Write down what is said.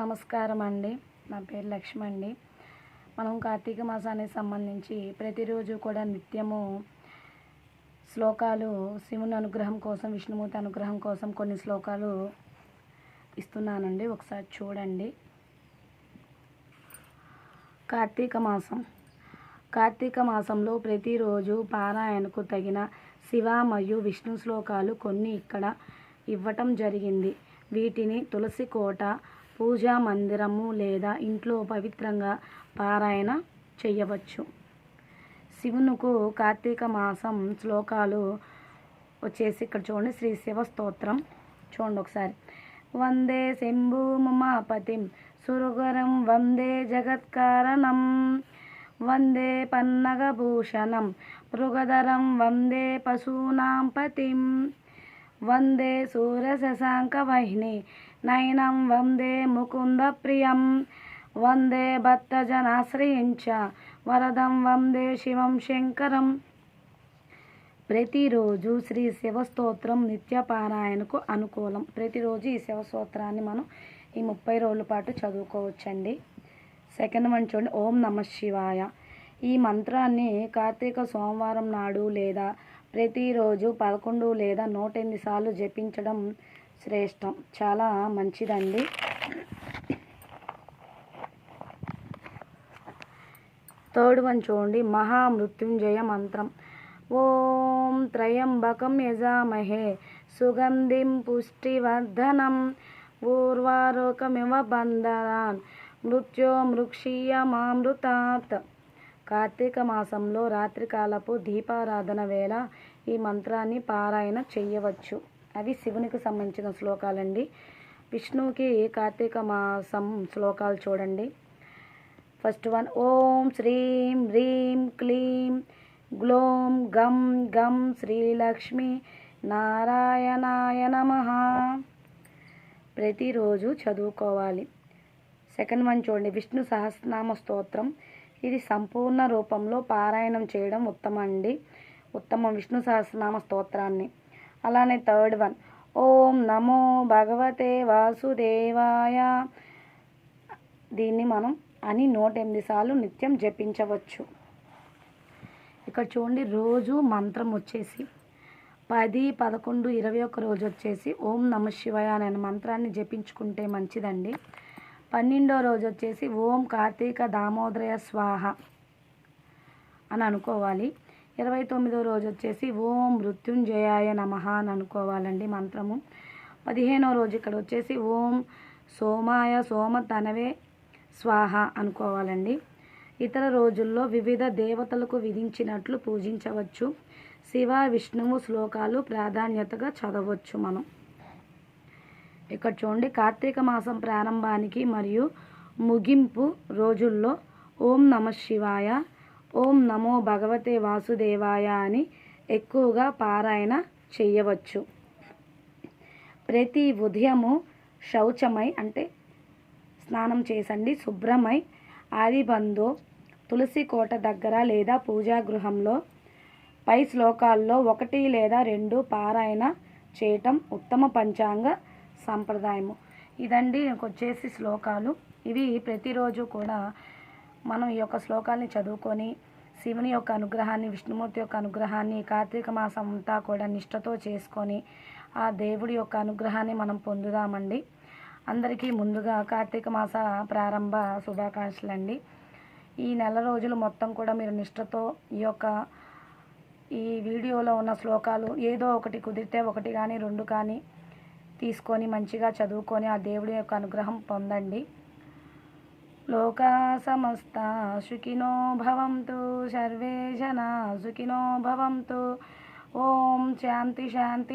నమస్కారం అండి నా పేరు లక్ష్మి అండి మనం కార్తీక మాసానికి సంబంధించి ప్రతిరోజు కూడా నిత్యము శ్లోకాలు శివుని అనుగ్రహం కోసం విష్ణుమూర్తి అనుగ్రహం కోసం కొన్ని శ్లోకాలు ఇస్తున్నానండి. ఒకసారి చూడండి. కార్తీక మాసం. కార్తీక మాసంలో ప్రతిరోజు పారాయణకు తగిన శివ మరియు విష్ణు శ్లోకాలు కొన్ని ఇక్కడ ఇవ్వటం జరిగింది. వీటిని తులసి కోట పూజా మందిరము లేదా ఇంట్లో పవిత్రంగా పారాయణ చేయవచ్చు. శివునుకు కార్తీక మాసం శ్లోకాలు వచ్చేసి ఇక్కడ చూడండి. శ్రీ శివ స్తోత్రం. చూడండి ఒకసారి. వందే శంభు మమాపతిం సురగరం వందే జగత్కారణం. వందే పన్నగభూషణం మృగధరం వందే పశూనాం పతిం వందే సూర్యశశాంకవహిని నయనం వందే ముకుంద ప్రియం. వందే భక్తజనాశ్రయించ వరదం వందే శివం శంకరం. ప్రతిరోజు శ్రీ శివస్తోత్రం నిత్యపారాయణకు అనుకూలం. ప్రతిరోజు ఈ శివస్తోత్రాన్ని మనం ఈ ముప్పై రోజుల పాటు చదువుకోవచ్చండి. సెకండ్ వన్ చూడండి. ఓం నమ శివాయ. ఈ మంత్రాన్ని కార్తీక సోమవారం నాడు లేదా ప్రతిరోజు పదకొండు లేదా నూట ఎనిమిది సార్లు జపించడం శ్రేష్టం. చాలా మంచిదండి. థర్డ్ వన్ చూడండి. మహామృత్యుంజయ మంత్రం. ఓం త్రయంబకం యజామహే. సుగంధిం పుష్టివర్ధనం. ఊర్వారోకమివ బంధనాన్. మృత్యో మృక్షీయమామృతాత్ కార్తీక మాసంలో రాత్రికాలపు దీపారాధన వేళ ఈ మంత్రాన్ని పారాయణ చేయవచ్చు. అవి శివునికి సంబంధించిన శ్లోకాలండి. విష్ణువుకి కార్తీక మాసం శ్లోకాలు చూడండి. ఫస్ట్ వన్ ఓం శ్రీం హ్రీం క్లీం గ్లోం గం గం శ్రీలక్ష్మి నారాయణాయ నమ. ప్రతిరోజు చదువుకోవాలి. సెకండ్ వన్ చూడండి. విష్ణు సహస్రనామ స్తోత్రం. ఇది సంపూర్ణ రూపంలో పారాయణం చేయడం ఉత్తమం అండి ఉత్తమం విష్ణు సహస్రనామ స్తోత్రాన్ని. అలానే థర్డ్ వన్. ఓం నమో భగవతే వాసుదేవాయ. దీన్ని మనం అని నూట ఎనిమిది సార్లు నిత్యం జపించవచ్చు. ఇక్కడ చూడండి రోజు మంత్రం వచ్చేసి పది పదకొండు ఇరవై ఒక్క రోజు వచ్చేసి ఓం నమ శివాయ అనే మంత్రాన్ని జపించుకుంటే మంచిదండి. పన్నెండో రోజు వచ్చేసి ఓం కార్తీక దామోదరయ స్వాహ అని అనుకోవాలి. ఇరవై తొమ్మిదో రోజు వచ్చేసి ఓం మృత్యుంజయాయ నమ అని అనుకోవాలండి మంత్రము. పదిహేనో రోజు ఇక్కడ వచ్చేసి ఓం సోమాయ సోమ తనవే స్వాహ అనుకోవాలండి. ఇతర రోజుల్లో వివిధ దేవతలకు విధించినట్లు పూజించవచ్చు. శివ విష్ణువు శ్లోకాలు ప్రాధాన్యతగా చదవచ్చు మనం. ఇక్కడ చూడండి కార్తీక మాసం ప్రారంభానికి మరియు ముగింపు రోజుల్లో ఓం నమ శివాయ ఓం నమో భగవతే వాసుదేవాయ అని ఎక్కువగా పారాయణ చేయవచ్చు. ప్రతి ఉదయము శౌచమై అంటే స్నానం చేసండి శుభ్రమై ఆదిబంధు తులసి కోట దగ్గర లేదా పూజా గృహంలో పై శ్లోకాల్లో ఒకటి లేదా రెండు పారాయణ చేయటం ఉత్తమ పంచాంగ సాంప్రదాయము. ఇదండి నాకు వచ్చేసి శ్లోకాలు. ఇవి ప్రతిరోజు కూడా మనం ఈ యొక్క శ్లోకాల్ని చదువుకొని శివుని యొక్క అనుగ్రహాన్ని విష్ణుమూర్తి యొక్క అనుగ్రహాన్ని కార్తీక మాసం అంతా కూడా నిష్టతో చేసుకొని ఆ దేవుడి యొక్క అనుగ్రహాన్ని మనం పొందుదామండి. అందరికీ ముందుగా కార్తీక మాస ప్రారంభ శుభాకాంక్షలు అండి ఈ నెల రోజులు మొత్తం కూడా మీరు నిష్టతో ఈ యొక్క ఈ వీడియోలో ఉన్న శ్లోకాలు ఏదో ఒకటి కుదిరితే ఒకటి కానీ రెండు కానీ తీసుకొని మంచిగా చదువుకొని ఆ దేవుడి యొక్క అనుగ్రహం పొందండి. లోకా సమస్త సుఖినో భవంతు సర్వే జనా సుఖినో భవంతు. ఓం శాంతి శాంతి.